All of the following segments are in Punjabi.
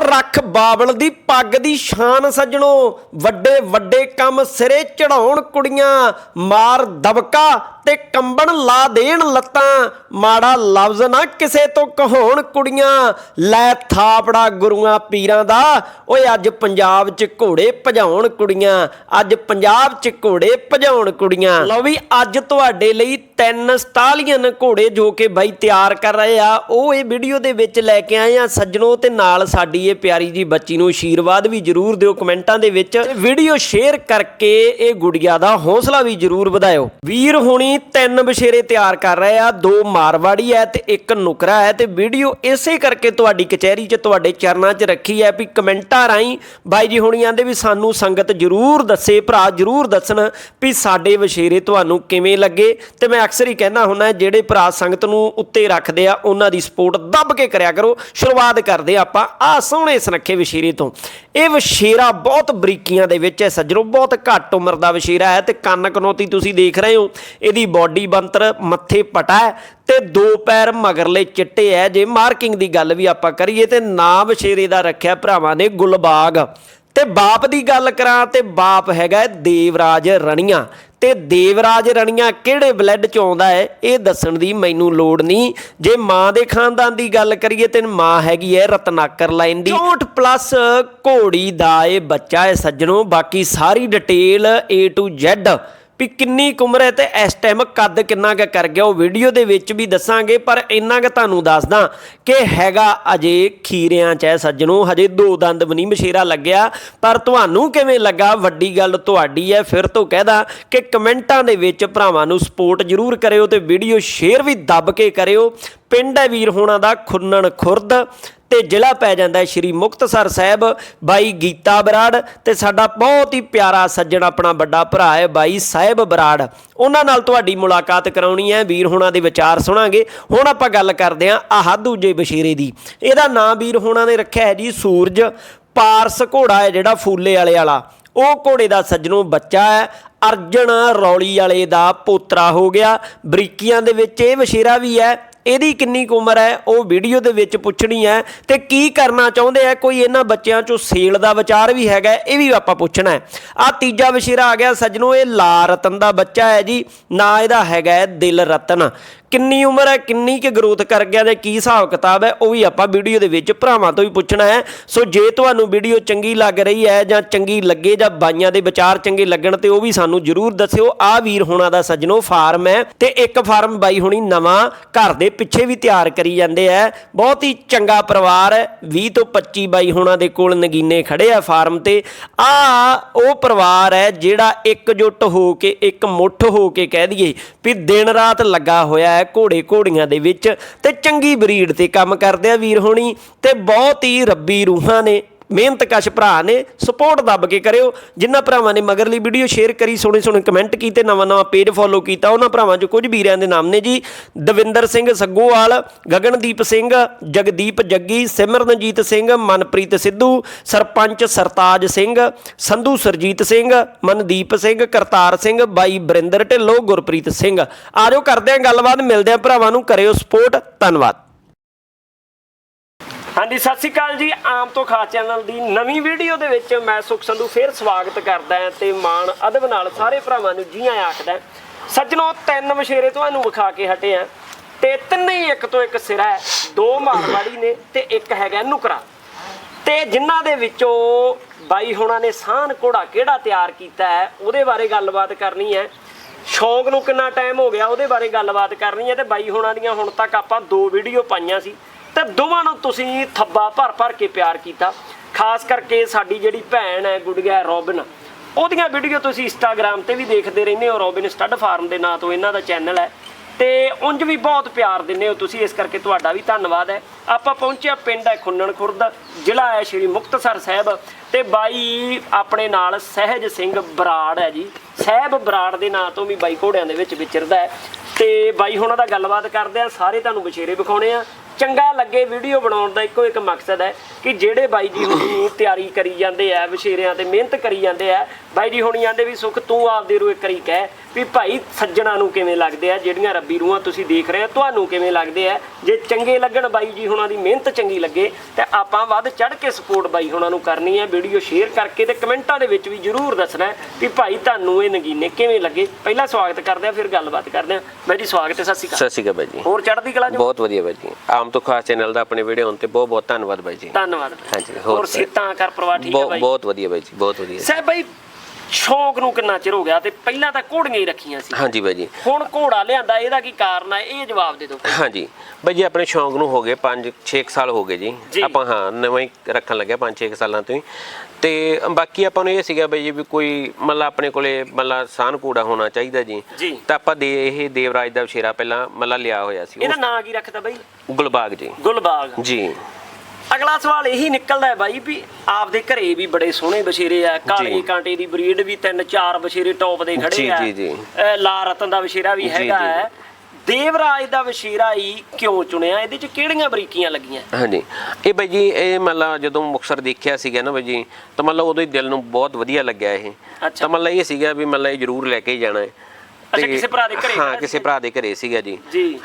ਰੱਖ ਬਾਬਲ ਦੀ ਪੱਗ ਦੀ ਸ਼ਾਨ ਸੱਜਣੋ। ਵੱਡੇ ਵੱਡੇ ਕੰਮ ਸਿਰੇ ਚੜਾਉਣ ਕੁੜੀਆਂ ਮਾਰ ਦਬਕਾ ਤੇ ਕੰਬਣ ਲਾ ਦੇਣ ਲੱਤਾਂ। ਮਾੜਾ ਲਫ਼ਜ਼ ਨਾ ਕਿਸੇ ਤੋਂ ਕਹਾਉਣ ਕੁੜੀਆਂ। ਲੈ ਥਾਪੜਾ ਗੁਰੂਆਂ ਪੀਰਾਂ ਦਾ। ਓਏ ਅੱਜ ਪੰਜਾਬ 'ਚ ਘੋੜੇ ਭਜਾਉਣ ਕੁੜੀਆਂ। ਅੱਜ ਪੰਜਾਬ 'ਚ ਘੋੜੇ ਭਜਾਉਣ ਕੁੜੀਆਂ। ਲਓ ਵੀ ਅੱਜ ਤੁਹਾਡੇ ਲਈ ਤਿੰਨ ਸਟਾਲੀਅਨ ਘੋੜੇ ਜੋ ਕਿ ਬਾਈ ਤਿਆਰ ਕਰ ਰਹੇ ਆ। ਉਹ ਇਹ ਵੀਡੀਓ ਦੇ ਵਿੱਚ ਲੈ ਕੇ ਆਏ ਆ। ਸੱਜਣੋ ਤੇ ਨਾਲ ਸਾਡੀ ਇਹ ਪਿਆਰੀ ਜੀ ਬੱਚੀ ਨੂੰ ਆਸ਼ੀਰਵਾਦ ਵੀ ਜਰੂਰ ਦਿਓ ਕਮੈਂਟਾਂ ਦੇ ਵਿੱਚ। ਵੀਡੀਓ ਸ਼ੇਅਰ ਕਰਕੇ ਇਹ ਗੁੜੀਆ ਦਾ ਹੌਸਲਾ ਵੀ ਜਰੂਰ ਵਧਾਇਓ। ਵੀਰ ਹੋਣੀ ਤਿੰਨ ਬਸ਼ੇਰੇ ਤਿਆਰ ਕਰ ਰਹੇ ਆ, ਦੋ ਮਾਰਵਾੜੀ ਹੈ ਤੇ ਇੱਕ ਨੁਕਰਾ ਹੈ ਤੇ ਵੀਡੀਓ ਇਸੇ ਕਰਕੇ ਤੁਹਾਡੀ ਕਚਹਿਰੀ 'ਚ, ਤੁਹਾਡੇ ਚਰਨਾਂ 'ਚ ਰੱਖੀ ਹੈ ਵੀ ਕਮੈਂਟਾਂ ਰਾਹੀਂ ਬਾਈ ਜੀ ਹੁਣੀ ਆਂਦੇ ਵੀ ਸਾਨੂੰ ਸੰਗਤ ਜਰੂਰ ਦੱਸੇ, ਭਰਾ ਜਰੂਰ ਦੱਸਣ ਵੀ ਸਾਡੇ ਬਸ਼ੇਰੇ ਤੁਹਾਨੂੰ ਕਿਵੇਂ ਲੱਗੇ ਤੇ ਮੈਂ ਅਕਸਰ ਹੀ ਕਹਿੰਦਾ ਹੁੰਦਾ ਜਿਹੜੇ ਭਰਾ ਸੰਗਤ ਨੂੰ ਉੱਤੇ ਰੱਖਦੇ ਆ, ਉਹਨਾਂ ਦੀ ਸਪੋਰਟ ਦੱਬ ਕੇ ਕਰਿਆ ਕਰੋ, ਸ਼ੁਰੂਆਤ ਕਰਦੇ ਹਾਂ ਆਪਾਂ ਆ ਸੋਹਣੇ ਸੁਨੱਖੇ ਵਸ਼ੀਰੇ ਤੋਂ। ਇਹ ਵਸ਼ੀਰਾ ਬਹੁਤ ਬਰੀਕੀਆਂ ਦੇ ਵਿੱਚ ਹੈ ਸੱਜਣੋ, ਬਹੁਤ ਘੱਟ ਉਮਰ ਦਾ ਵਸ਼ੀਰਾ ਹੈ ਤੇ ਕੰਨ ਕਨੋਤੀ ਤੁਸੀਂ ਦੇਖ ਰਹੇ ਹੋ, ਇਹਦੀ ਬਾਡੀ ਬੰਤਰ ਮੱਥੇ ਪਟਾ ਹੈ ਤੇ ਦੋ ਪੈਰ ਮਗਰਲੇ ਚਿੱਟੇ ਹੈ। ਜੇ ਮਾਰਕਿੰਗ ਦੀ ਗੱਲ ਵੀ ਆਪਾਂ ਕਰੀਏ ਤੇ ਨਾਂ ਵਸ਼ੀਰੇ ਦਾ ਰੱਖਿਆ ਭਰਾਵਾਂ ਨੇ ਗੁਲਬਾਗ। ਤੇ ਬਾਪ ਦੀ ਗੱਲ ਕਰਾਂ ਤੇ ਬਾਪ ਹੈਗਾ ਦੇਵਰਾਜ ਰਣੀਆਂ। ਤੇ ਦੇਵਰਾਜ ਰਣੀਆਂ ਕਿਹੜੇ ਬਲੱਡ ਚ ਆਉਂਦਾ ਹੈ? ਇਹ ਦੱਸਣ ਦੀ ਮੈਨੂੰ ਲੋੜ ਨਹੀਂ। ਜੇ ਮਾਂ ਦੇ ਖਾਨਦਾਨ ਦੀ ਗੱਲ ਕਰੀਏ ਤੇ ਮਾਂ ਹੈਗੀ ਹੈ ਰਤਨਾਕਰ ਲਾਈਨ ਦੀ। 64 ਪਲੱਸ ਘੋੜੀ ਦਾ ਇਹ ਬੱਚਾ ਹੈ ਸੱਜਣੋ। ਬਾਕੀ ਸਾਰੀ ਡਿਟੇਲ A to Z ਵੀ ਕਿੰਨੀ ਕੁ ਉਮਰ ਹੈ ਤੇ ਇਸ ਟਾਈਮ ਕੱਦ ਕਿੰਨਾ ਕੁ ਕਰ ਗਿਆ, ਉਹ ਵੀਡੀਓ ਦੇ ਵਿੱਚ ਵੀ ਦੱਸਾਂਗੇ, ਪਰ ਇੰਨਾ ਕੁ ਤੁਹਾਨੂੰ ਦੱਸਦਾ ਕਿ ਹੈਗਾ ਅਜੇ ਖੀਰਿਆਂ 'ਚ ਹੈ ਸੱਜਣੋ, ਹਜੇ ਦੋ ਦੰਦ ਵੀ ਨਹੀਂ ਮਸ਼ੀਰਾ ਲੱਗਿਆ, ਪਰ ਤੁਹਾਨੂੰ ਕਿਵੇਂ ਲੱਗਾ? ਵੱਡੀ ਗੱਲ ਤੁਹਾਡੀ ਹੈ, ਫਿਰ ਤੋਂ ਕਹਿਦਾ ਕਿ ਕਮੈਂਟਾਂ ਦੇ ਵਿੱਚ ਭਰਾਵਾਂ ਨੂੰ ਸਪੋਰਟ ਜ਼ਰੂਰ ਕਰਿਓ ਤੇ ਵੀਡੀਓ ਸ਼ੇਅਰ ਵੀ ਦੱਬ ਕੇ ਕਰਿਓ। ਪਿੰਡ ਹੈ ਵੀਰ ਹੋਣਾ ਦਾ ਖੁੰਨਣ ਖੁਰਦ ਤੇ ਜ਼ਿਲ੍ਹਾ ਪੈ ਜਾਂਦਾ ਸ਼੍ਰੀ ਮੁਕਤਸਰ ਸਾਹਿਬ ਬਾਈ ਗੀਤਾ ਬਰਾੜ ਤੇ ਸਾਡਾ ਬਹੁਤ ਹੀ ਪਿਆਰਾ ਸੱਜਣ ਆਪਣਾ ਵੱਡਾ ਭਰਾ ਹੈ ਬਾਈ ਸਾਹਿਬ ਬਰਾੜ। ਉਹਨਾਂ ਨਾਲ ਤੁਹਾਡੀ ਮੁਲਾਕਾਤ ਕਰਾਉਣੀ ਹੈ, ਵੀਰ ਹੋਣਾ ਦੇ ਵਿਚਾਰ ਸੁਣਾਂਗੇ। ਹੁਣ ਆਪਾਂ ਗੱਲ ਕਰਦੇ ਹਾਂ ਆਹ ਦੂਜੇ ਬਸ਼ੀਰੇ ਦੀ। ਇਹਦਾ ਨਾਂ ਵੀਰ ਹੋਣਾ ਨੇ ਰੱਖਿਆ ਹੈ ਜੀ, ਸੂਰਜ ਪਾਰਸ ਘੋੜਾ ਹੈ ਜਿਹੜਾ ਫੂਲੇ ਵਾਲੇ ਵਾਲਾ। ਉਹ ਘੋੜੇ ਦਾ ਸੱਜਣੋਂ ਬੱਚਾ ਹੈ, ਅਰਜਨ ਰੌਲੀ ਵਾਲੇ ਦਾ ਪੋਤਰਾ ਹੋ ਗਿਆ। ਬਰੀਕੀਆਂ ਦੇ ਵਿੱਚ ਇਹ ਵਸ਼ੇਰਾ ਵੀ ਹੈ। ਇਹਦੀ ਕਿੰਨੀ ਕੁ ਉਮਰ ਹੈ, ਉਹ ਵੀਡੀਓ ਦੇ ਵਿੱਚ ਪੁੱਛਣੀ ਹੈ ਤੇ ਕੀ ਕਰਨਾ ਚਾਹੁੰਦੇ ਆ, ਕੋਈ ਇਹਨਾਂ ਬੱਚਿਆਂ ਚੋਂ ਸੇਲ ਦਾ ਵਿਚਾਰ ਵੀ ਹੈਗਾ, ਇਹ ਵੀ ਆਪਾਂ ਪੁੱਛਣਾ ਹੈ। ਆ ਤੀਜਾ ਵਿਸ਼ੇਰਾ ਆ ਗਿਆ ਸੱਜਣੋ, ਇਹ ਲਾ ਰਤਨ ਦਾ ਬੱਚਾ ਹੈ ਜੀ, ਨਾ ਇਹਦਾ ਹੈਗਾ ਹੈ ਦਿਲ ਰਤਨ। ਕਿੰਨੀ ਉਮਰ ਹੈ, ਕਿੰਨੀ ਕਿ ਗਰੋਥ ਕਰ ਗਿਆ ਤੇ ਕੀ ਹਿਸਾਬ ਕਿਤਾਬ ਹੈ, ਉਹ ਵੀ ਆਪਾਂ ਵੀਡੀਓ ਦੇ ਵਿੱਚ ਭਰਾਵਾਂ ਤੋਂ ਵੀ ਪੁੱਛਣਾ ਹੈ। ਸੋ ਜੇ ਤੁਹਾਨੂੰ ਵੀਡੀਓ ਚੰਗੀ ਲੱਗ ਰਹੀ ਹੈ ਜਾਂ ਚੰਗੀ ਲੱਗੇ ਜਾਂ ਬਾਈਆਂ ਦੇ ਵਿਚਾਰ ਚੰਗੇ ਲੱਗਣ ਤੇ ਉਹ ਵੀ ਸਾਨੂੰ ਜਰੂਰ ਦੱਸਿਓ। ਆ ਵੀਰ ਹੋਣਾ ਦਾ ਸੱਜਣੋ ਫਾਰਮ ਹੈ ਤੇ ਇੱਕ ਫਾਰਮ ਬਾਈ ਹੋਣੀ ਨਵਾਂ ਘਰ ਦੇ ਪਿੱਛੇ ਵੀ ਤਿਆਰ ਕਰੀ ਜਾਂਦੇ ਆ ਬਹੁਤ ਹੀ ਚੰਗਾ ਪਰਿਵਾਰ ਹੈ 20 ਤੋਂ 25 ਬਾਈ ਹੋਣਾ ਦੇ ਕੋਲ ਨਗੀਨੇ ਖੜੇ ਆ ਫਾਰਮ ਤੇ। ਆ ਉਹ ਪਰਿਵਾਰ ਹੈ ਜਿਹੜਾ ਇਕਜੁੱਟ ਹੋ ਕੇ, ਇੱਕ ਮੁੱਠ ਹੋ ਕੇ ਕਹਿ ਦਈਏ ਵੀ ਦਿਨ ਰਾਤ ਲੱਗਾ ਹੋਇਆ ਹੈ ਘੋੜੇ ਘੋੜੀਆਂ ਦੇ ਵਿੱਚ ਤੇ ਚੰਗੀ ਬਰੀਡ ਤੇ ਕੰਮ ਕਰਦੇ ਆ ਵੀਰ ਹੋਣੀ ਤੇ ਬਹੁਤ ਹੀ ਰੱਬੀ ਰੂਹਾਂ ਨੇ। ਮਿਹਨਤ ਕਸ਼ ਭਰਾ ਨੇ ਸਪੋਰਟ ਦੱਬ ਕੇ ਕਰਿਓ। ਜਿਨ੍ਹਾਂ ਭਰਾਵਾਂ ਨੇ ਮਗਰਲੀ ਵੀਡੀਓ ਸ਼ੇਅਰ ਕਰੀ ਸੋਹਣੇ ਸੋਹਣੇ ਕਮੈਂਟ ਕੀਤੇ ਨਵਾਂ ਨਵਾਂ ਪੇਜ ਫੋਲੋ ਕੀਤਾ, ਉਹਨਾਂ ਭਰਾਵਾਂ ਚੋਂ ਕੁਝ ਵੀਰਿਆਂ ਦੇ ਨਾਮ ਨੇ ਜੀ। ਦਵਿੰਦਰ ਸਿੰਘ ਸੱਗੋਵਾਲ, ਗਗਨਦੀਪ ਸਿੰਘ, ਜਗਦੀਪ ਜੱਗੀ, ਸਿਮਰਨਜੀਤ ਸਿੰਘ, ਮਨਪ੍ਰੀਤ ਸਿੱਧੂ, ਸਰਪੰਚ ਸਰਤਾਜ ਸਿੰਘ, ਸੰਧੂ ਸਰਜੀਤ ਸਿੰਘ, ਮਨਦੀਪ ਸਿੰਘ, ਕਰਤਾਰ ਸਿੰਘ, ਬਾਈ ਬਰਿੰਦਰ ਢਿੱਲੋਂ, ਗੁਰਪ੍ਰੀਤ ਸਿੰਘ। ਆਜੋ ਕਰਦੇ ਆਂ ਗੱਲਬਾਤ, ਮਿਲਦੇ ਆਂ ਭਰਾਵਾਂ ਨੂੰ, ਕਰਿਓ ਸਪੋਰਟ ਧੰਨਵਾਦ। ਹਾਂਜੀ, ਸਤਿ ਸ਼੍ਰੀ ਅਕਾਲ ਜੀ। ਆਮ ਤੋਂ ਖਾਸ ਚੈਨਲ ਦੀ ਨਵੀਂ ਵੀਡੀਓ ਦੇ ਵਿੱਚ ਮੈਂ ਸੁਖ ਸੰਧੂ ਫੇਰ ਸਵਾਗਤ ਕਰਦਾ ਹਾਂ ਤੇ ਮਾਣ ਅਦਬ ਨਾਲ ਸਾਰੇ ਭਰਾਵਾਂ ਨੂੰ ਜੀ ਆਇਆਂ ਆਖਦਾ ਸੱਜਣੋ, ਤਿੰਨ ਮਸ਼ੇਰੇ ਤੁਹਾਨੂੰ ਵਿਖਾ ਕੇ ਹਟੇ ਆ ਤੇ ਤਿੰਨੇ ਹੀ ਇੱਕ ਤੋਂ ਇੱਕ ਸਿਰਾ ਹੈ। ਦੋ ਮਾਰਵਾੜੀ ਨੇ ਤੇ ਇੱਕ ਹੈਗਾ ਨੁਕਰਾ। ਤੇ ਜਿਨ੍ਹਾਂ ਦੇ ਵਿੱਚੋਂ ਬਾਈ ਹੋਣਾ ਨੇ ਸਾਹਨ ਘੋੜਾ ਕਿਹੜਾ ਤਿਆਰ ਕੀਤਾ ਹੈ, ਉਹਦੇ ਬਾਰੇ ਗੱਲਬਾਤ ਕਰਨੀ ਹੈ। ਸ਼ੌਂਕ ਨੂੰ ਕਿੰਨਾ ਟਾਈਮ ਹੋ ਗਿਆ, ਉਹਦੇ ਬਾਰੇ ਗੱਲਬਾਤ ਕਰਨੀ ਹੈ ਤੇ ਬਾਈ ਹੋਣਾ ਦੀਆਂ ਹੁਣ ਤੱਕ ਆਪਾਂ ਦੋ ਵੀਡੀਓ ਪਾਈਆਂ ਸੀ। ਤੇ ਦੋਵਾਂ ਨੂੰ ਤੁਸੀਂ ਥੱਬਾ ਭਰ ਭਰ ਕੇ ਪਿਆਰ ਕੀਤਾ। ਖਾਸ ਕਰਕੇ ਸਾਡੀ ਜਿਹੜੀ ਭੈਣ ਹੈ, ਗੁੜੀਆ ਰੋਬਿਨ। ਉਹਦੀਆਂ ਵੀਡੀਓ ਤੁਸੀਂ ਇੰਸਟਾਗ੍ਰam ਤੇ ਵੀ ਦੇਖਦੇ ਰਹਿੰਦੇ ਹੋ। ਰੋਬਿਨ ਸਟੱਡ ਫਾਰਮ ਦੇ ਨਾਂ ਤੋਂ ਇਹਨਾਂ ਦਾ ਚੈਨਲ ਹੈ। ਤੇ ਉਂਝ ਵੀ ਬਹੁਤ ਪਿਆਰ ਦਿੰਦੇ ਹੋ ਤੁਸੀਂ। ਇਸ ਕਰਕੇ ਤੁਹਾਡਾ ਵੀ ਧੰਨਵਾਦ ਹੈ। ਆਪਾਂ ਪਹੁੰਚਿਆ ਪਿੰਡ ਹੈ ਖੁੰਨਣ ਖੁਰਦ, ਜ਼ਿਲ੍ਹਾ ਹੈ ਸ਼੍ਰੀ ਮੁਕਤਸਰ ਸਾਹਿਬ। ਤੇ ਬਾਈ ਆਪਣੇ ਨਾਲ ਸਹਿਜ ਸਿੰਘ ਬਰਾੜ ਹੈ ਜੀ। ਸਹਿਬ ਬਰਾੜ ਦੇ ਨਾਂ ਤੋਂ ਵੀ ਬਾਈ ਘੋੜਿਆਂ ਦੇ ਵਿੱਚ ਵਿਚਰਦਾ ਹੈ। ਤੇ ਬਾਈ, ਹੁਣਾਂ ਦਾ ਗੱਲਬਾਤ ਕਰਦੇ ਆ ਸਾਰੇ ਤੁਹਾਨੂੰ ਵਿਸ਼ੇਰੇ ਵਿਖਾਉਣੇ ਆ। ਚੰਗਾ ਲੱਗੇ ਵੀਡੀਓ ਬਣਾਉਣ ਦਾ ਇੱਕੋ ਇੱਕ ਮਕਸਦ ਹੈ ਕਿ ਜਿਹੜੇ ਬਾਈ ਜੀ ਹੁਣੀ ਤਿਆਰੀ ਕਰੀ ਜਾਂਦੇ ਆ ਵਿਸ਼ੇਰਿਆਂ ਤੇ ਮਿਹਨਤ ਕਰੀ ਜਾਂਦੇ ਆ, ਬਾਈ ਜੀ ਹੁਣੀ ਆਂਦੇ ਵੀ ਸੁਖ ਤੂੰ ਆਪਦੇ ਰੂ ਇੱਕ ਵਾਰੀ ਕਹਿ ਵੀ ਭਾਈ ਸੱਜਣਾ ਨੂੰ ਕਿਵੇਂ ਲੱਗਦੇ ਆ? ਜਿਹੜੀਆਂ ਰੱਬੀ ਰੂਹਾਂ ਤੁਸੀਂ ਦੇਖ ਰਹੇ ਹੋ ਤੁਹਾਨੂੰ ਕਿਵੇਂ ਲੱਗਦੇ ਆ? ਜੇ ਚੰਗੇ ਲੱਗਣ ਬਾਈ ਜੀ ਹੁਣਾਂ ਦੀ ਮਿਹਨਤ ਚੰਗੀ ਲੱਗੇ ਤੇ ਆਪਾਂ ਵੱਧ ਚੜ ਕੇ ਸਪੋਰਟ ਬਾਈ ਹੁਣਾਂ ਨੂੰ ਕਰਨੀ ਹੈ ਵੀਡੀਓ ਸ਼ੇਅਰ ਕਰਕੇ ਤੇ ਕਮੈਂਟਾਂ ਦੇ ਵਿੱਚ ਵੀ ਜਰੂਰ ਦੱਸਣਾ ਵੀ ਭਾਈ ਤੁਹਾਨੂੰ ਇਹ ਨਗੀਨੇ ਕਿਵੇਂ ਲੱਗੇ। ਪਹਿਲਾਂ ਸਵਾਗਤ ਕਰਦੇ ਆ ਫਿਰ ਗੱਲਬਾਤ ਕਰਦੇ ਆ ਬਾਈ ਜੀ ਸਵਾਗਤ ਹੈ ਸਤਿ ਸ਼੍ਰੀ ਅਕਾਲ। ਸਤਿ ਸ਼੍ਰੀ ਅਕਾਲ ਬਾਈ ਜੀ। ਹੋਰ ਚੜ੍ਹਦੀ ਕਲਾ ਜੀ ਬਹੁਤ ਵਧੀਆ ਬਾਈ ਜੀ। ਆਮ ਤੋਂ ਖਾਸ ਚੈਨਲ ਦਾ ਆਪਣੇ ਵੀਡੀਓ ਆਉਣ ਤੇ ਬਹੁਤ ਬਹੁਤ ਧੰਨਵਾਦ ਬਾਈ ਜੀ। ਧੰਨਵਾਦ। ਹਾਂਜੀ, ਹੋਰ ਸਿੱਤਾਂ ਕਰ ਪਰਿਵਾਰ ਠੀਕ ਹੈ ਬਾਈ? ਬਹੁਤ ਵਧੀਆ ਬਾਈ ਜੀ ਬਹੁਤ ਵਧੀਆ। ਸਾਹਿਬ ਬਾਈ ਸ਼ੌਂਕ ਨੂੰ ਕਿੰਨਾ ਚਿਰ ਹੋ ਗਿਆ ਤੇ ਪਹਿਲਾਂ ਤਾਂ ਘੋੜੀਆਂ ਹੀ ਰੱਖੀਆਂ ਸੀ। ਹਾਂਜੀ ਬਾਈ ਜੀ। ਹੁਣ ਘੋੜਾ ਲਿਆਂਦਾ ਇਹਦਾ ਕੀ ਕਾਰਨ ਹੈ ਇਹ ਜਵਾਬ ਦੇ ਦਿਓ। ਹਾਂਜੀ। ਬਾਈ ਜੀ ਆਪਣੇ ਸ਼ੌਂਕ ਨੂੰ ਹੋ ਗਏ 5 6 ਸਾਲ ਹੋ ਗਏ ਜੀ। ਆਪਾਂ ਹਾਂ ਨਵਾਂ ਹੀ ਰੱਖਣ ਲੱਗਿਆ 5 6 ਸਾਲਾਂ ਤੋਂ ਹੀ। ਤੇ ਬਾਕੀ ਆਪਾਂ ਨੂੰ ਇਹ ਸੀਗਾ ਬਾਈ ਜੀ ਵੀ ਕੋਈ ਮਤਲਬ ਆਪਣੇ ਕੋਲੇ ਮਤਲਬ ਸਾਨ ਕੂੜਾ ਹੋਣਾ ਚਾਹੀਦਾ ਜੀ। ਤਾਂ ਆਪਾਂ ਦੇ ਇਹ ਦੇਵਰਾਜ ਦਾ ਵਿਸ਼ੇਰਾ ਪਹਿਲਾਂ ਮਤਲਬ ਲਿਆ ਹੋਇਆ ਸੀ। ਇਹਦਾ ਨਾਂ ਕੀ ਰੱਖਦਾ ਬਾਈ? ਗੁਲਬਾਗ ਜੀ। ਗੁਲਬਾਗ। ਜੀ। ਅਗਲਾ ਸਵਾਲ ਇਹੀ ਨਿਕਲਦਾ ਹੈ ਬਾਈ ਵੀ ਆਪਦੇ ਘਰੇ ਵੀ ਬੜੇ ਸੋਹਣੇ ਬਸ਼ੇਰੇ ਆ ਕਾਲੇ। ਕਾਂਟੇ ਦੀ ਬਰੀਡ ਵੀ ਤਿੰਨ ਚਾਰ ਬਸ਼ੇਰੇ ਟੌਪ ਦੇ ਖੜੇ ਆ। ਜੀ, ਜੀ। ਲਾ ਰਤਨ ਦਾ ਬਸ਼ੇਰਾ ਵੀ ਹੈਗਾ ਹੈ। ਦੇਵਰਾਜ ਦਾ ਬਸ਼ੇਰਾ ਹੀ ਕਿਉਂ ਚੁਣਿਆ? ਇਹਦੇ ਚ ਕਿਹੜੀਆਂ ਬਰੀਕੀਆਂ ਲੱਗੀਆਂ? ਹਾਂਜੀ। ਇਹ ਬਾਈ ਜੀ ਇਹ ਮਤਲਬ ਜਦੋਂ ਮੁਕਸਰ ਦੇਖਿਆ ਸੀਗਾ ਨਾ ਬਾਈ ਜੀ ਤਾਂ ਮਤਲਬ ਉਦੋਂ ਹੀ ਦਿਲ ਨੂੰ ਬਹੁਤ ਵਧੀਆ ਲੱਗਿਆ ਇਹ। ਤਾਂ ਮਤਲਬ ਇਹ ਸੀਗਾ ਵੀ ਮਤਲਬ ਇਹ ਜ਼ਰੂਰ ਲੈ ਕੇ ਜਾਣਾ ਹੈ। ਅੱਛਾ, ਕਿਸੇ ਭਰਾ ਦੇ ਘਰੇ ਹਾਂ ਕਿਸੇ ਭਰਾ ਦੇ ਘਰੇ ਸੀਗਾ ਜੀ।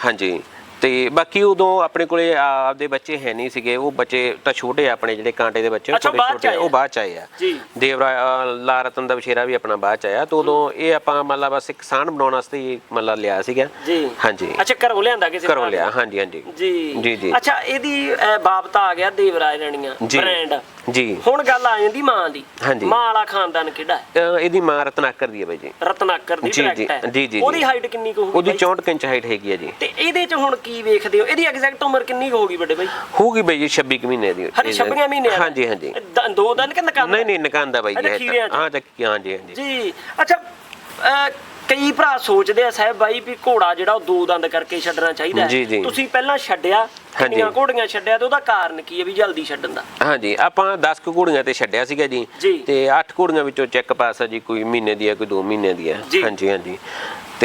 ਹਾਂਜੀ। ਤੇ ਬਾਕੀ ਉਦੋਂ ਆਪਣੇ ਕੋਲੇ ਆਪਦੇ ਬੱਚੇ ਹੈ ਨਹੀਂ ਸੀਗੇ ਉਹ ਬੱਚੇ ਤਾਂ ਛੋਟੇ ਆ ਆਪਣੇ ਜਿਹੜੇ ਕਾਂਟੇ ਦੇ ਬੱਚੇ ਉਹ ਅੱਛਾ, ਛੋਟੇ ਬਾਅਦ ਚ ਛੋਟੇ ਆ, ਆਏ ਉਹ ਬਾਅਦ ਚ ਆਏ ਆ। ਜੀ। ਦੇਵਰਾ ਅ, ਲਾ ਰਤਨ ਦਾ ਵਿਸ਼ੇਰਾ ਵੀ ਆਪਣਾ ਬਾਅਦ ਚ ਆਇਆ ਤਾਂ ਉਦੋਂ ਇਹ ਆਪਾਂ ਮਤਲਬ ਬਸ ਇੱਕ ਸਾਨ ਬਣਾਉਣ ਵਾਸਤੇ ਹੀ ਮਤਲਬ ਲਿਆ ਸੀਗਾ। ਜੀ। ਹਾਂਜੀ। ਅੱਛਾ ਘਰੋਂ ਲਿਆਂਦਾ ਕਿਸੇ ਘਰੋਂ ਭਰਾ ਨੇ? ਲਿਆ ਹਾਂਜੀ ਹਾਂਜੀ। ਜੀ। ਜੀ, ਜੀ। ਅੱਛਾ ਇਹਦੀ ਅਹ, ਆ ਗਿਆ ਦੇਵਰਾਜ ਰਣੀਆਂ ਜੀ। ਬ੍ਰਾਂਡ ਜੀ। ਹੁਣ ਗੱਲ ਆ ਜਾਂਦੀ ਮਾਂ ਦੀ। ਹਾਂਜੀ। ਮਾਂ ਵਾਲਾ ਖਾਨਦਾਨ ਕਿਹੜਾ ਹੈ? ਅ, ਇਹਦੀ ਮਾਂ ਰਤਨਾਕਰ ਦੀ ਹੈ ਬਾਈ ਜੀ। ਰਤਨਾਕਰ ਦੀ ਜੀ, ਜੀ, ਡਾਇਰੈਕਟ ਹੈ। ਜੀ, ਜੀ, ਉਹਦੀ। ਹਾਈਟ ਕਿੰਨੀ ਕੁ ਹੋਊਗੀ ਉਹਦੀ ਬਾਈ? 64 ਇੰਚ ਹਾਈਟ ਹੈਗੀ ਹੈ ਜੀ। ਤੇ ਇਹਦੇ ਚ ਹੁਣ ਕੀ ਵੇਖਦੇ ਹੋ ਇਹਦੀ ਐਗਜ਼ੈਕਟ ਉਮਰ ਕਿੰਨੀ ਕੁ ਹੋਊਗੀ ਵੱਡੇ ਬਾਈ ਹੋਊਗੀ ਬਾਈ ਜੀ 26 ਕੁ ਮਹੀਨੇ ਦੀ ਹਰੇ 26 ਮਹੀਨੇ ਆ ਹਾਂਜੀ ਹਾਂਜੀ ਦ- ਦੋ ਦਿਨ ਕਿ ਨਕਾਨ ਨਹੀਂ ਨਹੀਂ ਨਕਾਂਦਾ ਬਾਈ ਜੀ ਅੱਛਾ, ਇਹ ਖੀਰਿਆਂ 'ਚ। ਹਾਂ ਚੱਕ ਹਾਂਜੀ ਹਾਂਜੀ ਜੀ ਅੱਛਾ ਅਹ, ਕਈ ਭਰਾ ਸੋਚਦੇ ਆ ਸਾਹਿਬ ਬਾਈ ਵੀ ਘੋੜਾ ਜਿਹੜਾ ਉਹ ਦੋ ਦੰਦ ਕਰਕੇ ਛੱਡਣਾ ਚਾਹੀਦਾ ਹੈ। ਜੀ, ਜੀ। ਤੁਸੀਂ ਪਹਿਲਾਂ ਛੱਡਿਆ। ਕਿੰਨੀਆਂ ਘੋੜੀਆਂ ਛੱਡਿਆ ਤੇ ਉਹਦਾ ਕਾਰਨ ਕੀ ਹੈ ਵੀ ਜਲਦੀ ਛੱਡਣ ਦਾ ਹਾਂਜੀ ਆਪਾਂ 10 ਕੁ ਘੋੜੀਆਂ ਤੇ ਛੱਡਿਆ ਸੀਗਾ ਜੀ ਜੀ। ਤੇ 8 ਘੋੜੀਆਂ ਵਿੱਚੋਂ ਚੈੱਕ ਪਾਸ ਆ ਜੀ ਕੋਈ ਮਹੀਨੇ ਦੀ ਹੈ ਕੋਈ 2 ਮਹੀਨੇ ਦੀ ਜੀ। ਹਾਂਜੀ ਹਾਂਜੀ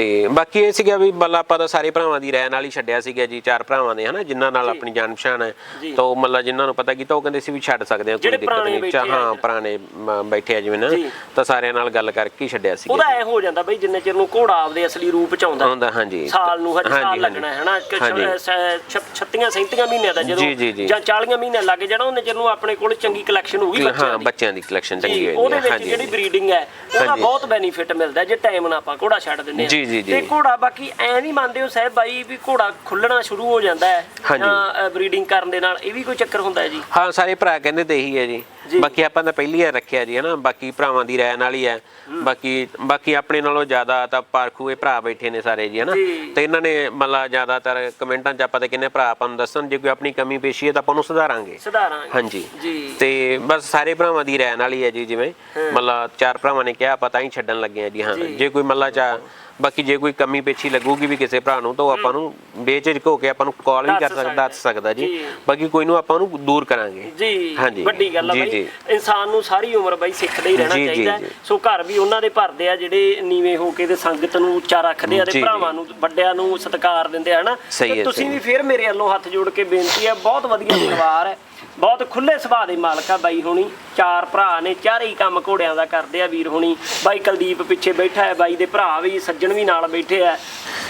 ਤੇ ਬਾਕੀ ਇਹ ਸੀਗਾ ਵੀ ਮਤਲਬ ਆਪਾਂ ਤਾਂ ਸਾਰੇ ਭਰਾਵਾਂ ਦੀ ਰਹਿ ਨਾਲ ਹੀ ਛੱਡਿਆ ਸੀਗਾ ਜੀ ਚਾਰ ਭਰਾਵਾਂ ਦੇ ਹਨਾ ਜਿਨ੍ਹਾਂ ਨਾਲ ਆਪਣੀ ਜਾਣ ਪਛਾਣ ਹੈ। ਤਾਂ ਉਹ ਮਤਲਬ ਜਿਨ੍ਹਾਂ ਨੂੰ ਪਤਾ ਕੀਤਾ ਉਹ ਕਹਿੰਦੇ ਸੀ ਵੀ ਛੱਡ ਸਕਦੇ ਆ ਕੋਈ ਦਿੱਕਤ ਨਹੀਂ ਹਾਂ। ਪੁਰਾਣੇ ਬੈਠੇ ਆ ਜਿਵੇਂ ਨਾ। ਤਾਂ ਸਾਰਿਆਂ ਨਾਲ ਗੱਲ ਕਰਕੇ ਛੱਡਿਆ ਸੀਗਾ ਉਹਦਾ ਐ ਹੋ ਜਾਂਦਾ ਬਈ ਜਿੰਨੇ ਚਿਰ ਨੂੰ ਘੋੜਾ ਆਪਦੇ ਅਸਲੀ ਰੂਪ ਚ ਆਉਂਦਾ ਹਾਂਜੀ ਸਾਲ ਨੂੰ ਸਾਲ ਹਾਂਜੀ, ਲੱਗਣਾ ਹੈ ਹਨਾ ਕਿ ਹਾਂਜੀ। 36 37 ਮਹੀਨਿਆਂ ਦਾ ਜਦੋਂ ਜੀ, ਜੀ, ਜੀ। ਜਾਂ 40 ਮਹੀਨੇ ਲੱਗ ਜਾਣਾ ਉਹਨੇ ਚਿਰ ਨੂੰ ਆਪਣੇ ਕੋਲ ਚੰਗੀ ਕਲੈਕਸ਼ਨ ਹੋਊਗੀ ਬੱਚਿਆਂ ਦੀ ਬੱਚਿਆਂ ਦੀ ਕਲੈਕਸ਼ਨ ਚੰਗੀ ਹੋਈ ਉਹਦੇ ਵਿੱਚ ਜਿਹੜੀ ਬਰੀਡਿੰਗ ਹੈ ਉਹਦਾ। ਬਹੁਤ ਬੈਨੀਫਿਟ ਮਿਲਦਾ ਜੇ ਟਾਈਮ ਨਾਲ ਆਪਾਂ ਘੋੜਾ ਛੱਡ ਦਿੰਦੇ ਆ ਜੀ, ਜੀ, ਜੀ। ਤੇ ਘੋੜਾ ਬਾਕੀ ਐ ਨਹੀਂ ਮੰਨਦੇ ਹੋ ਸਾਹਿਬ ਬਾਈ ਵੀ ਘੋੜਾ ਖੁੱਲਣਾ ਸ਼ੁਰੂ ਹੋ ਜਾਂਦਾ ਹੈ। ਜਾਂ ਬਰੀਡਿੰਗ ਕਰਨ ਦੇ ਨਾਲ ਇਹ ਵੀ ਕੋਈ ਚੱਕਰ ਹੁੰਦਾ ਹੈ ਜੀ ਹਾਂ ਸਾਰੇ ਭਰਾ ਕਹਿੰਦੇ ਤੇ ਇਹੀ ਹੈ ਜੀ। ਬਾਕੀ ਆਪਾਂ ਤਾਂ ਪਹਿਲੀ ਵਾਰ ਰੱਖਿਆ ਜੀ ਹਨਾ? ਬਾਕੀ ਭਰਾਵਾਂ ਦੀ ਰਾਇ ਨਾਲ ਹੀ। ਹੈ। ਬਾਕੀ ਬਾਕੀ ਆਪਣੇ ਨਾਲੋਂ ਜ਼ਿਆਦਾ ਤਾਂ ਪਾਰਖੂ ਇਹ ਭਰਾ ਬੈਠੇ ਨੇ ਸਾਰੇ ਜੀ ਹਨਾ। ਤੇ ਇਹਨਾਂ ਨੇ ਮਤਲਬ ਜ਼ਿਆਦਾਤਰ ਕਮੈਂਟਾਂ 'ਚ ਆਪਾਂ ਤਾਂ ਕਹਿੰਦੇ ਭਰਾ ਆਪਾਂ ਨੂੰ ਦੱਸਣ ਜੇ ਕੋਈ ਆਪਣੀ ਕਮੀ ਪੇਸ਼ੀ ਹੈ ਤਾਂ ਆਪਾਂ ਉਹਨੂੰ ਸੁਧਾਰਾਂਗੇ। ਸੁਧਾਰਾਂਗੇ। ਹਾਂਜੀ। ਜੀ। ਤੇ ਬਸ ਸਾਰੇ ਭਰਾਵਾਂ ਦੀ ਰਾਇ ਨਾਲ ਹੀ ਹੈ ਜੀ ਜਿਵੇਂ ਮਤਲਬ ਚਾਰ ਭਰਾਵਾਂ ਨੇ ਕਿਹਾ ਆਪਾਂ ਤਾਂ ਹੀ ਛੱਡਣ ਲੱਗੇ ਆ ਜੀ ਹਾਂ। ਜੀ। ਕੋਈ ਮਤਲਬ ਚਾ ਬਾਕੀ ਜੇ ਕੋਈ ਕਮੀ ਪੇਸ਼ੀ ਲੱਗੂਗੀ ਵੀ ਕਿਸੇ ਭਰਾ ਨੂੰ ਤਾਂ ਉਹ ਆਪਾਂ ਨੂੰ ਬੇਝਿਜਕ ਹੋ ਕੇ ਆਪਾਂ ਨੂੰ ਕਾਲ ਵੀ ਕਰ ਸਕਦਾ ਦੱਸ ਸਕਦਾ ਜੀ। ਬਾਕੀ ਕੋਈ ਨੂੰ ਆਪਾਂ ਨੂੰ ਦੂਰ ਕਰਾਂਗੇ। ਜੀ। ਹਾਂਜੀ। ਵੱਡੀ ਗੱਲ ਬਾਈ। ਜੀ। ਇਨਸਾਨ ਨੂੰ ਸਾਰੀ ਉਮਰ ਬਾਈ ਸਿੱਖਦੇ ਹੀ ਰਹਿਣਾ ਜੀ, ਜੀ, ਚਾਹੀਦਾ ਹੈ। ਜੀ। ਸੋ ਘਰ ਵੀ ਉਹਨਾਂ ਦੇ ਭਰਦੇ ਆ ਜਿਹੜੇ ਨੀਵੇਂ ਹੋ ਕੇ ਤੇ ਸੰਗਤ ਨੂੰ ਉੱਚਾ ਰੱਖਦੇ ਆ ਜੀ, ਤੇ ਜੀ। ਭਰਾਵਾਂ ਨੂੰ ਵੱਡਿਆਂ ਨੂੰ ਸਤਿਕਾਰ ਦਿੰਦੇ ਆ ਹਨਾ ਸਹੀ ਹੈ, ਤੁਸੀਂ ਸਹੀ ਵੀ ਫਿਰ ਮੇਰੇ ਵੱਲੋਂ ਹੱਥ ਜੋੜ ਕੇ ਬੇਨਤੀ ਹੈ ਬਹੁਤ ਵਧੀਆ ਪਰਿਵਾਰ ਹੈ ਬਹੁਤ ਖੁੱਲੇ ਸੁਭਾਅ ਦੇ ਮਾਲਕ ਆ ਬਾਈ ਹੁਣੀ ਚਾਰ ਭਰਾ ਨੇ ਚਾਰੇ ਹੀ ਕੰਮ ਘੋੜਿਆਂ ਦਾ ਕਰਦੇ ਆ ਵੀਰ ਹੁਣੀ ਬਾਈ ਕੁਲਦੀਪ ਪਿੱਛੇ ਬੈਠਾ ਹੈ ਬਾਈ ਦੇ ਭਰਾ ਵੀ ਸੱਜਣ ਵੀ ਨਾਲ ਬੈਠੇ ਆ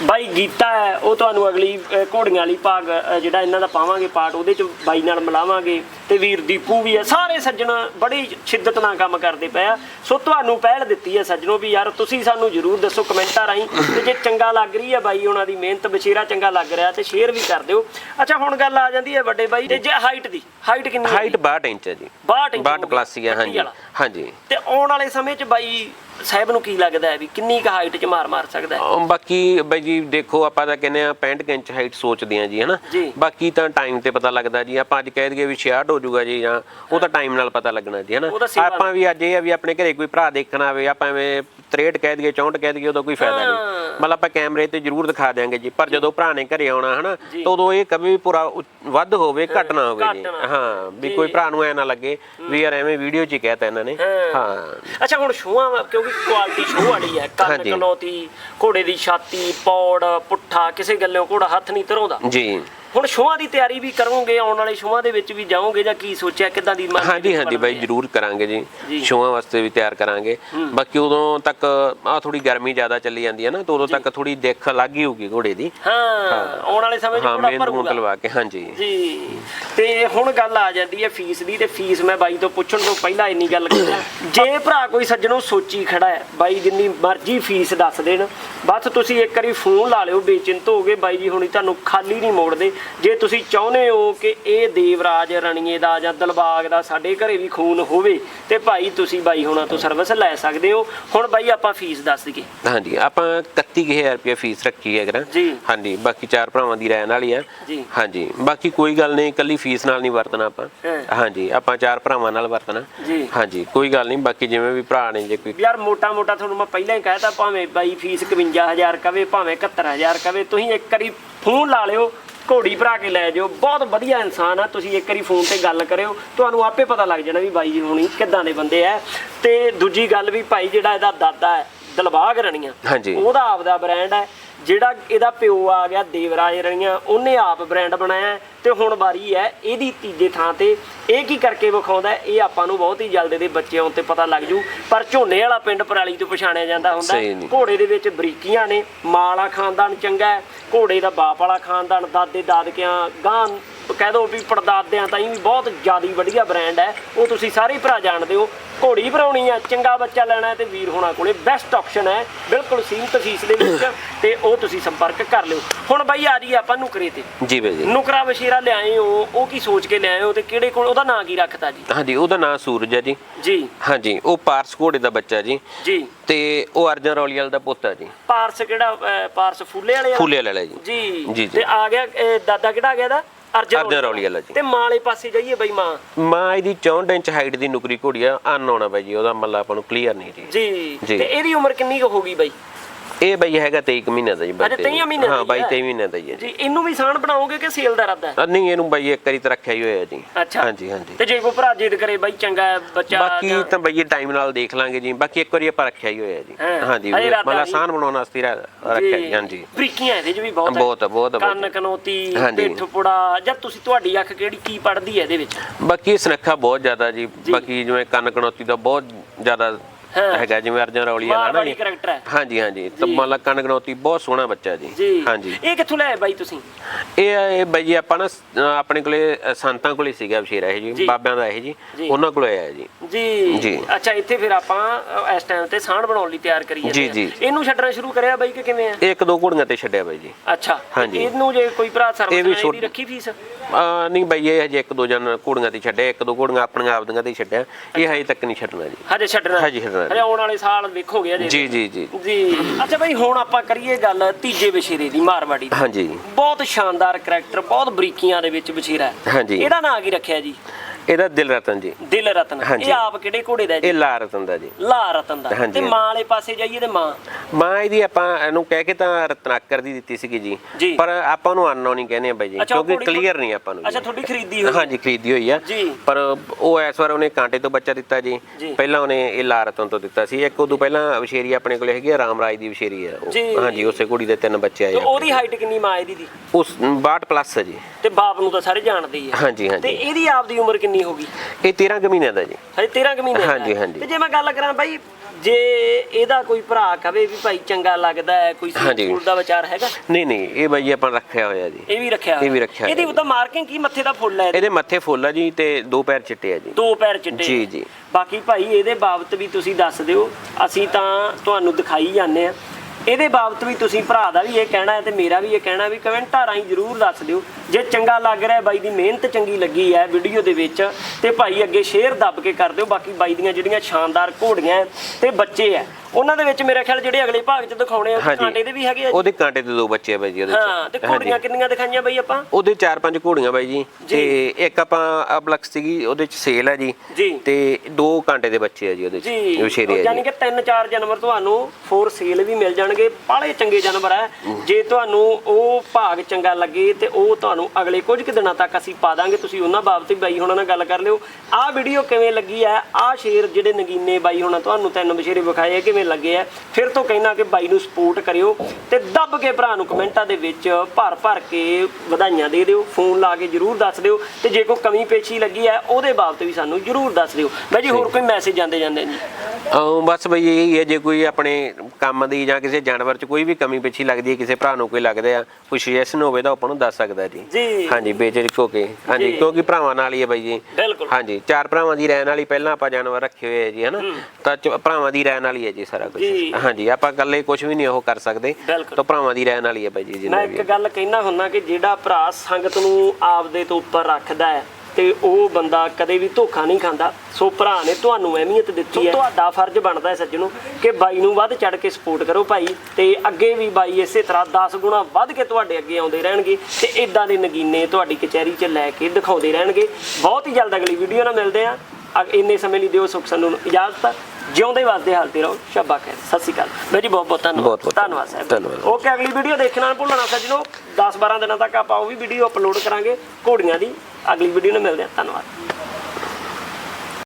ਬਾਈ ਗੀਤਾ ਹੈ ਉਹ ਤੁਹਾਨੂੰ ਅਗਲੀ ਅ, ਘੋੜੀਆਂ ਵਾਲੀ ਭਾਗ ਅ, ਜਿਹੜਾ ਇਹਨਾਂ ਦਾ ਪਾਵਾਂਗੇ ਪਾਰਟ ਉਹਦੇ ਚ ਬਾਈ ਨਾਲ ਮਿਲਾਵਾਂਗੇ ਤੇ ਵੀਰ ਦੀਪੂ ਵੀ ਹੈ। ਸਾਰੇ ਸੱਜਣ ਬੜੀ ਸ਼ਿੱਦਤ ਨਾਲ ਕੰਮ ਕਰਦੇ ਪਏ ਆ। ਸੋ ਤੁਹਾਨੂੰ ਪਹਿਲ ਦਿੱਤੀ ਹੈ ਸੱਜਣੋ ਵੀ ਯਾਰ ਤੁਸੀਂ ਸਾਨੂੰ ਜਰੂਰ ਦੱਸੋ ਕਮੈਂਟਾਂ ਰਾਹੀਂ ਤੇ ਜੇ ਚੰਗਾ ਲੱਗ ਰਹੀ ਹੈ ਬਾਈ ਉਹਨਾਂ ਦੀ ਮਿਹਨਤ ਬਸ਼ੀਰਾ ਚੰਗਾ ਲੱਗ ਰਿਹਾ ਤੇ ਸ਼ੇਅਰ ਵੀ ਕਰ ਦਿਓ। ਅੱਛਾ ਹੁਣ ਗੱਲ ਆ ਜਾਂਦੀ ਹੈ ਵੱਡੇ ਬਾਈ ਤੇ ਜੇ ਹਾਈਟ ਦੀ ਹਾਈਟ ਕਿੰਨੀ ਹੈ ਹਾਈਟ 62 ਇੰਚ ਹੈ ਜੀ। 62 ਇੰਚ 62 ਪਲੱਸ ਹੀ ਹਾਂਜੀ। ਹਾਂਜੀ। ਤੇ ਆਉਣ ਵਾਲੇ ਸਮੇਂ 'ਚ ਬਾਈ ਸਾਹਿਬ ਨੂੰ ਕੀ ਲੱਗਦਾ ਹੈ ਵੀ ਕਿੰਨੀ ਕੁ ਹਾਈਟ 'ਚ ਮਾਰ ਮਾਰ ਸਕਦਾ ਹੈ? ਅਮ ਬਾਕੀ ਬਾਈ ਜੀ ਦੇਖੋ ਆਪਾਂ ਤਾਂ ਕਹਿੰਦੇ ਆ 65 ਕੁ ਇੰਚ ਹਾਈਟ ਸੋਚਦੇ ਆ ਜੀ ਹਨਾ? ਜੀ। ਬਾਕੀ ਤਾਂ ਟਾਈਮ ਤੇ ਪਤਾ ਲੱਗਦਾ ਜੀ। ਆਪਾਂ ਅੱਜ ਕਹਿ ਦਈਏ ਵੀ 66 ਹੋ ਜਾਊਗਾ ਜੀ ਜਾਂ ਉਹ ਤਾਂ ਟਾਈਮ ਨਾਲ ਪਤਾ ਲੱਗਣਾ ਜੀ ਹਨਾ? ਉਹ ਤਾਂ ਸੇਵਾ ਆਪਾਂ ਵੀ ਅੱਜ ਇਹ ਆ ਵੀ ਆਪਣੇ ਘਰੇ ਕੋਈ ਭਰਾ ਦੇਖਣਾ ਆਵੇ ਆਪਾਂ ਐਵੇਂ 63 ਕਹਿ ਦਈਏ 64 ਕਹਿ ਦਈਏ ਉਹਦਾ ਕੋਈ ਫਾਇਦਾ। ਨਹੀਂ। ਮਤਲਬ ਆਪਾਂ ਕੈਮਰੇ ਤੇ ਜ਼ਰੂਰ ਦਿਖਾ ਦਿਆਂਗੇ ਜੀ ਪਰ ਜਦੋਂ ਭਰਾ ਨੇ ਘਰੇ ਆਉਣਾ ਹਨਾ ਤਾਂ ਉਦੋਂ ਇਹ ਕਦੇ ਵੀ ਪੂਰਾ ਵੱਧ ਹੋਵੇ ਘੱਟ ਨਾ ਹੋਵੇ ਜੀ। ਹਾਂ ਵੀ ਕੋਈ ਭਰਾ ਨੂੰ ਐ ਨਾ ਲੱਗੇ ਵੀ ਯਾਰ ਐਵੇਂ ਵੀਡੀਓ 'ਚ ਹੀ ਕਹਿਤਾ ਇਹਨਾਂ ਨੇ। ਹਾਂ। ਅੱਛਾ ਹੁਣ ਸ਼ੋਆਂ ਕਿਉਂਕਿ ਕੁਆਲਿਟੀ ਸ਼ੋਅ ਵਾਲੀ ਹੈ। ਕੰਨ। ਕਨੌਤੀ ਘੋੜੇ ਦੀ ਛਾਤੀ ਪੌੜ ਪੁੱਠਾ ਕਿਸੇ ਗੱਲੋਂ ਘੋੜਾ ਹੱਥ ਨਹੀਂ ਧਰਾਉਂਦਾ ਜੀ। ਹੁਣ ਸ਼ੋਆਂ ਦੀ ਤਿਆਰੀ ਵੀ ਕਰੋਗੇ ਆਉਣ ਵਾਲੇ ਸ਼ੋਆਂ ਦੇ ਵਿੱਚ ਵੀ ਜਾਓਗੇ ਜਾਂ ਕੀ ਸੋਚਿਆ ਕਿਦਾਂ ਦੀ ਮਨ ਹਾਂਜੀ ਹਾਂਜੀ ਬਾਈ ਹੈ? ਜਰੂਰ ਕਰਾਂਗੇ ਜੀ। ਸ਼ੋਆਂ ਵਾਸਤੇ ਵੀ ਤਿਆਰ ਕਰਾਂਗੇ। ਬਾਕੀ ਉਦੋਂ ਤੱਕ ਆ ਥੋੜੀ ਗਰਮੀ ਜ਼ਿਆਦਾ ਚੱਲੀ ਜਾਂਦੀ ਹੈ ਨਾ ਤਾਂ ਉਦੋਂ ਤੱਕ ਥੋੜੀ ਦੇਖ ਲੱਗ ਹੀ ਹੋਊਗੀ ਘੋੜੇ ਦੀ। ਹਾਂ ਆਉਣ ਵਾਲੇ ਸਮੇਂ 'ਚ ਹਾਂ ਮੂੰਹ ਭਰੂਗਾ। ਲਵਾ ਕੇ ਹਾਂਜੀ। ਜੀ। ਤੇ ਹੁਣ ਗੱਲ ਆ ਜਾਂਦੀ ਹੈ ਫੀਸ ਦੀ ਤੇ ਫੀਸ ਮੈਂ ਬਾਈ ਤੋਂ ਪੁੱਛਣ ਤੋਂ ਪਹਿਲਾਂ ਇੰਨੀ ਗੱਲ ਕਰਾਂ ਜੇ ਭਰਾ ਕੋਈ ਸੱਜਣੋਂ ਸੋਚੀ ਖੜਾ ਹੈ ਬਾਈ ਜਿੰਨੀ ਮਰਜ਼ੀ ਫੀਸ ਦੱਸ ਦੇਣ ਬਸ ਤੁਸੀਂ ਇੱਕ ਵਾਰੀ ਫੋਨ ਲਾ ਲਿਓ ਬੇਚਿੰਤ ਹੋਗੇ ਬਾਈ ਜੀ ਹੁਣੀ ਤੁਹਾਨੂੰ ਖਾਲੀ ਨਹੀਂ ਮੋੜਦੇ। ਜੇ ਤੁਸੀਂ ਚਾਹੁੰਦੇ ਹੋ ਕਿ ਇਹ ਦੇਵਰਾਜ ਰਣੀਏ ਦਾ ਜਾਂ ਦਲਬਾਗ ਦਾ ਸਾਡੇ ਘਰੇ ਵੀ ਖੂਨ ਹੋਵੇ ਤੇ ਭਾਈ ਤੁਸੀਂ ਬਾਈ ਹੁਣਾਂ ਤੋਂ ਸਰਵਿਸ ਲੈ ਸਕਦੇ ਹੋ ਹੁਣ ਬਾਈ ਆਪਾਂ ਫੀਸ ਦੱਸ ਦਈਏ ਹਾਂਜੀ ਆਪਾਂ 31000 ਰੁਪਏ ਫੀਸ ਰੱਖੀ ਹੈ ਜੀ। ਹਾਂਜੀ ਬਾਕੀ ਚਾਰ ਭਰਾਵਾਂ ਦੀ ਰਹਿਣ ਵਾਲੀ ਆ ਜੀ। ਹਾਂਜੀ ਬਾਕੀ ਕੋਈ ਗੱਲ ਨਹੀਂ ਇਕੱਲੀ ਫੀਸ ਨਾਲ ਨਹੀਂ ਵਰਤਣਾ ਆਪਾਂ। ਹਾਂਜੀ ਆਪਾਂ ਚਾਰ ਭਰਾਵਾਂ ਨਾਲ ਵਰਤਣਾ ਜੀ। ਹਾਂਜੀ ਕੋਈ ਗੱਲ ਨਹੀਂ ਬਾਕੀ ਜਿਵੇਂ ਵੀ ਭਰਾ ਨੇ ਜੇ ਕੋਈ ਯਾਰ ਮੋਟਾ ਮੋਟਾ ਤੁਹਾਨੂੰ ਮੈਂ ਪਹਿਲਾਂ ਹੀ ਕਹਿਤਾ ਭਾਵੇਂ ਬਾਈ ਫੀਸ 51000 ਕਵੇ ਭਾਵੇਂ 71000 ਕਵੇ ਤੁਸੀਂ ਇੱਕ ਵਾਰੀ ਫੋਨ ਲਾ ਲਿਓ ਘੋੜੀ ਭਰਾ ਕੇ ਲੈ ਜਾਓ ਬਹੁਤ ਵਧੀਆ ਇਨਸਾਨ ਆ। ਤੁਸੀਂ ਇੱਕ ਵਾਰੀ ਫੋਨ ਤੇ ਗੱਲ ਕਰਿਓ। ਤੁਹਾਨੂੰ ਆਪੇ ਪਤਾ ਲੱਗ ਜਾਣਾ ਵੀ ਬਾਈ ਜੀ ਹੁਣੀ ਕਿੱਦਾਂ ਦੇ ਬੰਦੇ ਆ। ਤੇ ਦੂਜੀ ਗੱਲ ਵੀ ਭਾਈ ਜਿਹੜਾ ਇਹਦਾ ਦਾਦਾ ਹੈ ਦਲਬਾਗ ਰਣੀਆਂ ਹਾਂਜੀ। ਉਹਦਾ ਆਪਦਾ ਬ੍ਰਾਂਡ ਹੈ। ਜਿਹੜਾ ਇਹਦਾ ਪਿਓ ਆ ਗਿਆ ਦੇਵਰਾਜ ਰਣੀਆਂ ਉਹਨੇ ਆਪ ਬ੍ਰਾਂਡ ਬਣਾਇਆ ਤੇ ਹੁਣ ਵਾਰੀ ਹੈ ਇਹਦੀ ਤੀਜੇ ਥਾਂ ਤੇ। ਇਹ ਕੀ ਕਰਕੇ ਵਿਖਾਉਂਦਾ ਇਹ ਆਪਾਂ ਨੂੰ ਬਹੁਤ ਹੀ ਜਲਦ ਦੇ ਬੱਚਿਆਂ ਉੱਤੇ ਪਤਾ ਲੱਗ ਜੂ। ਪਰ ਝੋਨੇ ਵਾਲਾ ਪਿੰਡ ਪਰਾਲੀ ਤੋਂ ਪਛਾਣਿਆ ਜਾਂਦਾ ਹੁੰਦਾ। ਘੋੜੇ ਦੇ ਵਿੱਚ ਬਰੀਕੀਆਂ ਨੇ ਮਾਂ ਵਾਲਾ ਖਾਨਦਾਨ ਚੰਗਾ ਘੋੜੇ ਦਾ ਬਾਪ ਵਾਲਾ ਖਾਨਦਾਨ ਦਾਦੇ ਦਾਦਕਿਆਂ ਗਾਂ ਕਹਿ ਦੋ ਵੀ ਪੜਦਾਦਿਆਂ ਤਾਈਂ ਵੀ ਬਹੁਤ ਜ਼ਿਆਦੀ ਵਧੀਆ ਬ੍ਰਾਂਡ ਹੈ। ਉਹ ਤੁਸੀਂ ਸਾਰੇ ਭਰਾ ਜਾਣਦੇ ਹੋ। ਘੋੜੀ ਭਰਾਉਣੀ ਆ ਚੰਗਾ ਬੱਚਾ ਲੈਣਾ ਤੇ ਵੀਰ ਹੋਣਾ ਕੋਲੇ ਬੈਸਟ ਆਪਸ਼ਨ ਹੈ। ਬਿਲਕੁਲ ਸੀਮਤ ਫੀਸ ਦੇ ਵਿੱਚ ਤੇ ਉਹ ਤੁਸੀਂ ਸੰਪਰਕ ਕਰ ਲਿਓ। ਹੁਣ ਬਾਈ ਆ ਜੀ ਆਪਾਂ ਨੁਕਰੇ ਤੇ। ਜੀ ਬਾਈ ਜੀ। ਨੁਕਰਾ ਵਸ਼ੀਰਾ ਲਿਆਏ ਹੋ ਉਹ ਕੀ ਸੋਚ ਕੇ ਲਿਆਏ ਹੋ ਤੇ ਕਿਹੜੇ ਕੋਲ ਉਹਦਾ ਨਾਂ ਕੀ ਰੱਖਤਾ ਜੀ? ਹਾਂਜੀ ਉਹਦਾ ਨਾਮ ਸੂਰਜ ਹੈ ਜੀ। ਜੀ। ਹਾਂਜੀ ਉਹ ਪਾਰਸ ਘੋੜੇ ਦਾ ਬੱਚਾ ਜੀ। ਜੀ। ਤੇ ਉਹ ਅਰਜਨ ਰੌਲੀਵਾਲ ਦਾ ਪੁੱਤ ਹੈ ਜੀ। ਪਾਰਸ ਕਿਹੜਾ ਪਾਰਸ ਫੁੱਲੇ ਵਾਲੇ? ਫੂਲੇ ਵਾਲਾ ਜੀ। ਜੀ। ਤੇ ਆ ਗਿਆ ਦਾਦਾ ਕਿਹੜਾ ਆ ਗਿਆ ਦਾ ਅਰਜਨ ਰੌਲੀ ਵਾਲਾ ਜੀ। ਤੇ ਮਾਂ ਵਾਲੇ ਪਾਸੇ ਜਾਈਏ ਬਈ ਮਾਂ? ਮਾਂ ਇਹਦੀ 64 ਇੰਚ ਹਾਈਟ ਦੀ ਨੁਕਰੀ ਘੋੜੀ ਆ ਅਨਨੋਨ ਆ ਬਾਈ ਜੀ ਉਹਦਾ ਮਤਲਬ ਆਪਾਂ ਨੂੰ ਕਲੀਅਰ ਨਹੀਂ ਜੀ। ਜੀ। ਜੀ। ਤੇ ਇਹਦੀ ਉਮਰ ਕਿੰਨੀ ਕੁ ਹੋ ਗਈ ਬਈ? ਇਹ ਬਾਈ ਹੈਗਾ 23 ਕੁ ਮਹੀਨੇ ਦਾ ਜੀ ਅੱਛਾ, ਤੇਈਆਂ ਮਹੀਨੇ ਦਾ ਹਾਂ ਹੀ ਬਾਈ ਹੈ। 23 ਮਹੀਨੇ ਦਾ ਹੀ ਹੈ ਜੀ। ਜੀ ਇਹਨੂੰ ਵੀ ਸਾਨ ਬਣਾਓਗੇ ਕਿ ਸੇਲ ਦਾ ਰੱਦਾ ਅ, ਨਹੀਂ ਇਹਨੂੰ ਬਾਈ ਇੱਕ ਵਾਰੀ ਤਾਂ ਰੱਖਿਆ ਹੀ ਹੋਇਆ ਜੀ। ਅੱਛਾ। ਹਾਂਜੀ ਹਾਂਜੀ। ਤੇ ਜੇ ਕੋਈ ਭਰਾ ਜਿੱਦ ਕਰੇ ਬਈ ਚੰਗਾ ਹੈ ਬੱਚਾ ਬਾਕੀ ਤਾਂ ਬਈ ਟਾਈਮ ਨਾਲ ਦੇਖ ਲਾਂਗੇ ਜੀ। ਬਾਕੀ ਇੱਕ ਵਾਰੀ ਆਪਾਂ ਰੱਖਿਆ ਹੀ ਹੋਇਆ ਜੀ। ਹਾਂ, ਹਾਂਜੀ ਮਤਲਬ। ਆਸਾਨ ਬਣਾਉਣ ਵਾਸਤੇ ਰੱਖਿਆ ਜੀ ਹਾਂਜੀ। ਬਰੀਕੀਆਂ ਇਹਦੇ 'ਚ ਵੀ ਬਹੁਤ ਹੈ। ਬਹੁਤ ਬਹੁਤ ਬਾਈ ਕੰਨ। ਕਨੋਤੀ। ਪਿੱਠ ਪੁੜਾ ਜਾਂ ਤੁਸੀਂ ਤੁਹਾਡੀ ਅੱਖ ਕਿਹੜੀ ਕੀ ਪੜਦੀ ਹੈ ਇਹਦੇ ਵਿੱਚ? ਬਾਕੀ ਸੁਨੱਖਾ ਬਹੁਤ ਜ਼ਿਆਦਾ ਜੀ। ਬਾਕੀ ਜਿਵੇਂ ਕੰਨ ਕਣੋਤੀ ਦਾ ਬਹੁਤ ਜ਼ਿਆਦਾ ਹਾਂ। ਹੈਗਾ ਜਿਵੇਂ ਅਰਜਨ ਰੌਲੀ ਵਾਲਾ ਨਾ ਮਾਰਵਾੜੀ ਜੀ। character ਹੈ। ਹਾਂਜੀ ਹਾਂਜੀ। ਤਾਂ ਮਤਲਬ ਕੰਨ ਕਣੋਤੀ ਬਹੁਤ ਸੋਹਣਾ ਬੱਚਾ ਜੀ। ਜੀ। ਹਾਂਜੀ। ਇਹ ਕਿੱਥੋਂ ਲਿਆਏ ਬਾਈ ਤੁਸੀਂ? ਇਹ ਇਹ ਬਾਈ ਜੀ ਆਪਾਂ ਨਾ ਆਪਣੇ ਕੋਲੇ ਸੰਤਾਂ ਕੋਲੇ ਸੀਗਾ ਬਸ਼ੇਰਾ ਇਹ ਜੀ। ਜੀ। ਬਾਬਿਆਂ ਦਾ ਇਹ ਜੀ ਜੀ। ਉਹਨਾਂ ਕੋਲੇ ਆਇਆ ਜੀ। ਜੀ। ਜੀ। ਅੱਛਾ ਇੱਥੇ ਫਿਰ ਆਪਾਂ ਇਸ ਟਾਈਮ ਤੇ ਸਾਣ ਬਣਾਉਣ ਲਈ ਤਿਆਰ ਕਰੀ ਜਾਂਦੇ ਜੀ। ਜੀ। ਇਹਨੂੰ ਛੱਡਣਾ ਸ਼ੁਰੂ ਕਰਿਆ ਬਾਈ ਕਿ ਕਿਵੇਂ ਆ? ਇੱਕ ਦੋ ਘੋੜੀਆਂ ਤੇ ਛੱਡਿਆ ਬਾਈ ਜੀ। ਅੱਛਾ। ਇਹਨੂੰ ਜੇ ਕੋਈ ਭਰਾ ਸਰਵਿਸ ਛੋਟੀ- ਰੱਖੀ ਫੀਸ? ਨਹੀਂ ਬਾਈ ਇਹ ਹਜੇ ਇੱਕ ਦੋ ਜਨ ਘੋੜੀਆਂ ਤੇ ਛੱਡਿਆ ਇੱਕ ਦੋ ਘੋੜੀਆਂ ਆਪਣੀਆਂ ਆਪਦੀਆਂ ਤੇ ਛੱਡਿਆ। ਇਹ ਹਜੇ ਤੱਕ ਨਹੀਂ ਛੱਡਣਾ ਜੀ। ਹਜੇ ਛੱਡਣਾ। ਹਜੇ ਛੱਡਣਾ ਹਜੇ ਆਉਣ ਵਾਲੇ ਸਾਲ ਵੇਖੋਗੇ ਅਜੇ ਜੀ ਜੀ ਜੀ। ਜੀ। ਅੱਛਾ ਬਾਈ ਹੁਣ ਆਪਾਂ ਕਰੀਏ ਗੱਲ ਤੀਜੇ ਬਸ਼ੀਰੇ ਦੀ ਮਾਰਵਾੜੀ ਹਾਂਜੀ। ਬਹੁਤ ਸ਼ਾਨਦਾਰ ਕਰੈਕਟਰ ਬਹੁਤ ਬਰੀਕੀਆਂ ਦੇ ਵਿੱਚ ਬਸ਼ੀਰਾ ਹੈ ਹਾਂਜੀ। ਇਹਦਾ ਨਾਂ ਕੀ ਰੱਖਿਆ ਜੀ ਇਹਦਾ ਦਿਲ ਰਤਨ ਜੀ। ਦਿਲ ਰਤਨ। ਇਹ ਆਪ ਕਿਹੜੇ ਘੋੜੇ ਦਾ ਜੀ? ਇਹ ਲਾ ਰਤਨ ਦਾ ਜੀ। ਲਾ ਰਤਨ ਦਾ। ਤੇ। ਮਾਂ ਵਾਲੇ ਪਾਸੇ ਜਾਈਏ ਤੇ ਮਾਂ? ਮਾਂ ਇਹਦੀ ਆਪਾਂ ਇਹਨੂੰ ਕਹਿ ਕੇ ਤਾਂ ਰਤਨਾਕਰ ਦੀ ਦਿੱਤੀ ਸੀਗੀ ਜੀ। ਪਰ ਆਪਾਂ ਨੂੰ ਅਨਨੋਨ ਨਹੀਂ ਕਹਿੰਦੇ ਆ ਬਾਈ ਜੀ ਕਿਉਂਕਿ ਕਲੀਅਰ ਨਹੀਂ ਆਪਾਂ ਨੂੰ। ਅੱਛਾ ਤੁਹਾਡੀ ਖਰੀਦੀ ਹੋਈ ਹਾਂਜੀ ਖਰੀਦੀ ਹੋਈ ਆ। ਪਰ ਉਹ ਇਸ ਵਾਰ ਉਹਨੇ ਕਾਂਟੇ ਤੋਂ ਬੱਚਾ ਦਿੱਤਾ ਜੀ। ਪਹਿਲਾਂ ਉਹਨੇ ਇਹ ਲਾ ਰਤਨ ਤੋਂ ਦਿੱਤਾ ਸੀ। ਇੱਕ ਉਦੋਂ ਪਹਿਲਾਂ ਵਿਸ਼ੇਰੀ ਆਪਣੇ ਕੋਲੇ ਹੈਗੀ ਆ ਰਾਮਰਾਜ ਦੀ ਵਿਸ਼ੇਰੀ ਆ। ਹਾਂਜੀ ਉਸੇ ਕੁੜੀ ਦੇ ਤਿੰਨ ਬੱਚੇ ਆਏ ਤੇ ਉਹਦੀ ਹਾਈਟ ਕਿੰਨੀ ਮਾਂ ਇਹਦੀ ਦੀ? ਉਸ 62 ਪਲੱਸ ਹੈ ਜੀ। ਤੇ ਬਾਪ ਨੂੰ ਤਾਂ ਸਾਰੇ ਜਾਣਦੇ ਹੀ ਆ। ਹਾਂਜੀ ਤੇ ਹਾਂਜੀ ਇਹਦੀ ਆਪ ਦੀ ਉਮਰ ਕਿੰਨੀ ਹੋ ਗਈ ਇਹ 13 ਕੁ ਮਹੀਨਿਆਂ ਦਾ ਜੀ ਹਜੇ 13 ਕੁ ਮਹੀਨੇ ਦਾ ਹਾਂਜੀ, ਹੈ। ਹਾਂਜੀ। ਤੇ ਜੇ ਮੈਂ ਗੱਲ ਕਰਾਂ ਬਾਈ ਜੇ ਇਹਦਾ ਕੋਈ ਭਰਾ ਕਵੇ ਵੀ ਭਾਈ ਚੰਗਾ ਲੱਗਦਾ ਹੈ ਕੋਈ ਹਾਂਜੀ। ਸਕੂਲ ਦਾ ਵਿਚਾਰ ਹੈਗਾ ਨਹੀਂ ਨਹੀਂ ਇਹ ਬਾਈ ਜੀ ਆਪਾਂ ਰੱਖਿਆ ਹੋਇਆ ਜੀ ਇਹ ਵੀ ਰੱਖਿਆ ਇਹ ਵੀ ਹੋਇਆ। ਰੱਖਿਆ ਇਹਦੀ ਹੋਇਆ ਮਾਰਕਿੰਗ ਕੀ ਮੱਥੇ ਦਾ ਫੁੱਲ ਹੈ ਇਹਦੇ? ਇਹਦੇ ਮੱਥੇ ਫੁੱਲ ਆ ਜੀ ਤੇ ਦੋ ਪੈਰ ਚਿੱਟੇ ਆ ਜੀ ਦੋ ਪੈਰ ਚਿੱਟੇ ਜੀ, ਜੀ। ਬਾਕੀ ਭਾਈ ਇਹਦੇ ਬਾਬਤ ਵੀ ਤੁਸੀਂ ਦੱਸ ਦਿਓ ਅਸੀਂ ਤਾਂ ਤੁਹਾਨੂੰ ਦਿਖਾਈ ਜਾਂਦੇ ਆ ਇਹਦੇ ਬਾਬਤ ਵੀ ਤੁਸੀਂ ਭਰਾ ਦਾ ਵੀ ਇਹ ਕਹਿਣਾ ਹੈ ਤੇ ਮੇਰਾ ਵੀ ਇਹ ਕਹਿਣਾ ਵੀ ਕਮੈਂਟਾਂ ਰਾਹੀਂ ਜਰੂਰ ਦੱਸ ਦਿਓ। ਜੇ ਚੰਗਾ ਲੱਗ ਰਿਹਾ ਬਾਈ ਦੀ ਮਿਹਨਤ ਚੰਗੀ ਲੱਗੀ ਹੈ ਵੀਡੀਓ ਦੇ ਵਿੱਚ, ਤੇ ਭਾਈ ਅੱਗੇ ਸ਼ੇਅਰ ਦੱਬ ਕੇ ਕਰ ਦਿਓ, ਬਾਕੀ ਬਾਈ ਦੀਆਂ ਜਿਹੜੀਆਂ ਸ਼ਾਨਦਾਰ ਘੋੜੀਆਂ ਹੈ, ਤੇ ਬੱਚੇ ਹੈ। ਉਹਨਾਂ ਦੇ ਵਿੱਚ ਮੇਰੇ ਖਿਆਲ ਜਿਹੜੇ ਅਗਲੇ ਭਾਗ 'ਚ ਦਿਖਾਉਣੇ ਆ ਕਾਂਟੇ ਦੇ ਵੀ ਹੈਗੇ ਆ ਜੀ? ਉਹਦੇ ਕਾਂਟੇ ਤੇ ਦੋ ਬੱਚੇ ਆ ਬਾਈ ਜੀ ਉਹਦੇ ਹਾਂ ਤੇ ਘੋੜੀਆਂ ਕਿੰਨੀਆਂ ਦਿਖਾਈਆਂ ਬਾਈ ਆਪਾਂ? ਉਹਦੇ ਚਾਰ ਪੰਜ ਘੋੜੀਆਂ ਬਾਈ ਜੀ। ਤੇ ਇੱਕ ਆਪਾਂ ਅਬਲਕਸ ਸੀਗੀ ਉਹਦੇ ਚ ਸੇਲ ਆ ਜੀ। ਜੀ। ਤੇ ਦੋ ਕਾਂਟੇ ਦੇ ਬੱਚੇ ਆ ਜੀ ਉਹਦੇ ਚ। ਜੀ। ਵਿਸ਼ੇਰੀ ਆ ਯਾਨੀ ਜੀ ਕਿ ਤਿੰਨ ਚਾਰ ਜਾਨਵਰ ਤੁਹਾਨੂੰ ਫੋਰ ਸੇਲ ਵੀ ਮਿਲ ਜਾਣਗੇ। ਬਾਹਲੇ ਚੰਗੇ ਜਾਨਵਰ ਹੈ। ਜੇ ਤੁਹਾਨੂੰ ਉਹ ਭਾਗ ਚੰਗਾ ਲੱਗੇ ਤੇ ਉਹ ਤੁਹਾਨੂੰ ਅਗਲੇ ਕੁਝ ਕੁ ਦਿਨਾਂ ਤੱਕ ਅਸੀਂ ਪਾ ਦਾਂਗੇ। ਤੁਸੀਂ ਉਹਨਾਂ ਬਾਬਤ ਵੀ ਬਾਈ ਹੁਣਾਂ ਨਾਲ ਗੱਲ ਕਰ ਲਿਓ। ਆਹ ਵੀਡੀਓ ਕਿਵੇਂ ਲੱਗੀ ਹੈ ਆਹ ਸ਼ੇਰ ਜਿਹੜੇ ਨਗੀਨੇ ਬਾਈ ਹੁਣਾਂ ਤੁਹਾਨੂੰ ਤਿੰਨ ਬਸ਼ੇਰੇ ਵਿਖਾਏ ਆ। ਕਿਵੇਂ ਕਿਵੇਂ ਲੱਗੇ ਆ? ਫਿਰ ਤੋਂ ਕਹਿਣਾ ਕਿ ਬਾਈ ਨੂੰ ਸਪੋਰਟ ਕਰਿਓ ਤੇ ਦੱਬ ਕੇ ਭਰਾ ਨੂੰ ਕਮੈਂਟਾਂ ਦੇ ਵਿੱਚ ਭਰ ਭਰ ਕੇ ਵਧਾਈਆਂ ਦੇ ਦਿਓ ਫੋਨ ਲਾ ਕੇ ਜਰੂਰ ਦੱਸ ਦਿਓ ਤੇ ਜੇ ਕੋਈ ਕਮੀ ਪੇਸ਼ੀ ਲੱਗੀ ਹੈ ਉਹਦੇ ਬਾਬਤ ਵੀ ਸਾਨੂੰ ਜਰੂਰ ਦੱਸ ਦਿਓ। ਬਾਈ ਜੀ ਹੋਰ ਕੋਈ ਮੈਸੇਜ ਜਾਂਦੇ ਜਾਂਦੇ ਜੀ ਅਹ ਬਸ ਬਈ ਇਹੀ ਹੈ ਜੇ ਕੋਈ ਆਪਣੇ ਕੰਮ ਦੀ ਜਾਂ ਕਿਸੇ ਜਾਨਵਰ 'ਚ ਕੋਈ ਵੀ ਕਮੀ ਪਿੱਛੀ ਲੱਗਦੀ ਹੈ ਕਿਸੇ ਭਰਾ ਨੂੰ ਕੋਈ ਲੱਗਦਾ ਆ ਕੋਈ ਸੁਜੈਸ਼ਨ ਹੋਵੇ ਤਾਂ ਆਪਾਂ ਨੂੰ ਦੱਸ ਸਕਦਾ ਜੀ ਜੀ। ਹਾਂਜੀ ਬੇਚਿਕ ਹੋ ਕੇ ਹਾਂਜੀ। ਕਿਉਂਕਿ ਭਰਾਵਾਂ ਨਾਲ ਹੀ ਹੈ ਬਾਈ ਜੀ ਬਿਲਕੁਲ। ਹਾਂਜੀ ਚਾਰ ਭਰਾਵਾਂ ਦੀ ਰਹਿਣ ਵਾਲੀ ਪਹਿਲਾਂ ਆਪਾਂ ਜਾਨਵਰ ਰੱਖੇ ਹੋਏ ਆ ਜੀ ਹਨਾ ਤਾਂ ਚ- ਭਰਾਵਾਂ ਦੀ ਰਹਿਣ ਵਾਲੀ ਹੈ ਜੀ ਸਾਰਾ ਕੁਝ ਜੀ। ਹਾਂਜੀ ਆਪਾਂ ਇਕੱਲੇ ਕੁਝ ਵੀ ਨਹੀਂ ਉਹ ਕਰ ਸਕਦੇ ਬਿਲਕੁਲ। ਤਾਂ ਭਰਾਵਾਂ ਦੀ ਰਹਿਣ ਵਾਲੀ ਹੈ ਬਾਈ ਜੀ ਮੈਂ ਜਿੰਨਾ ਵੀ ਇੱਕ ਗੱਲ ਕਹਿਣਾ ਹੁੰਨਾ ਕਿ ਜਿਹੜਾ ਭਰਾ ਸੰਗਤ ਨੂੰ ਆਪਦੇ ਤੋਂ ਉੱਪਰ ਰੱਖਦਾ ਹੈ ਤੇ ਉਹ ਬੰਦਾ ਕਦੇ ਵੀ ਧੋਖਾ ਨਹੀਂ ਖਾਂਦਾ। ਸੋ ਭਰਾ ਨੇ ਤੁਹਾਨੂੰ ਅਹਿਮੀਅਤ ਦਿੱਤੀ ਹੈ। ਤੁਹਾਡਾ ਫਰਜ਼ ਬਣਦਾ ਹੈ ਸੱਜਣੋ ਕਿ ਬਾਈ ਨੂੰ ਵੱਧ ਚੜ ਕੇ ਸਪੋਰਟ ਕਰੋ ਭਾਈ। ਤੇ ਅੱਗੇ ਵੀ ਬਾਈ ਇਸੇ ਤਰ੍ਹਾਂ 10 ਗੁਣਾ ਵੱਧ ਕੇ ਤੁਹਾਡੇ ਅੱਗੇ ਆਉਂਦੇ ਰਹਿਣਗੇ ਤੇ ਇਦਾਂ ਦੇ ਨਗੀਨੇ ਤੁਹਾਡੀ ਕਚਹਿਰੀ 'ਚ ਲੈ ਕੇ ਦਿਖਾਉਂਦੇ ਰਹਿਣਗੇ। ਬਹੁਤ ਹੀ ਜਲਦ ਅਗਲੀ ਵੀਡੀਓ ਨਾਲ ਮਿਲਦੇ ਆ ਇੰਨੇ ਸਮੇਂ ਲਈ ਦਿਓ ਸੁਖ ਸਾਨੂੰ ਇਜਾਜ਼ਤ। ਜਿਉਂਦੇ ਵਾਸਤੇ ਹਾਲਤੇ ਰਹੋ। ਸ਼ੱਬਾ ਖੈਰ। ਸਤਿ ਸ਼੍ਰੀ ਅਕਾਲ। ਬਾਈ ਜੀ ਬਹੁਤ ਬਹੁਤ ਧੰਨਵਾਦ। ਧੰਨਵਾਦ ਸਾਹਿਬ। ਧੰਨਵਾਦ। ਓਕੇ ਅਗਲੀ ਵੀਡੀਓ ਦੇਖਣਾ ਨਾ ਭੁੱਲਣਾ ਸੱਜਣੋ। 10 12 ਦਿਨਾਂ ਤੱਕ ਆਪਾਂ ਉਹ ਵੀ ਵੀਡੀਓ ਅਪਲੋਡ ਕਰਾਂਗੇ ਘੋੜੀਆਂ ਦੀ। ਅਗਲੀ ਵੀਡੀਓ ਨਾਲ ਮਿਲਦੇ ਹਾਂ ਧੰਨਵਾਦ।